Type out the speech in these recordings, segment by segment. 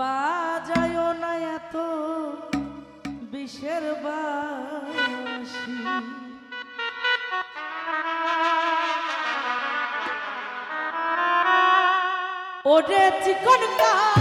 বাজায় না এত বিষের বাসি ওরে চিকন কা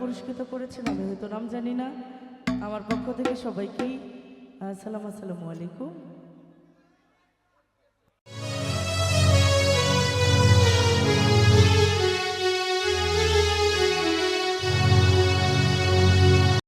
পুরস্কৃত করেছেন আমি হয়তো নাম জানি না। আমার পক্ষ থেকে সবাইকেই সালাম আসসালামু আলাইকুম।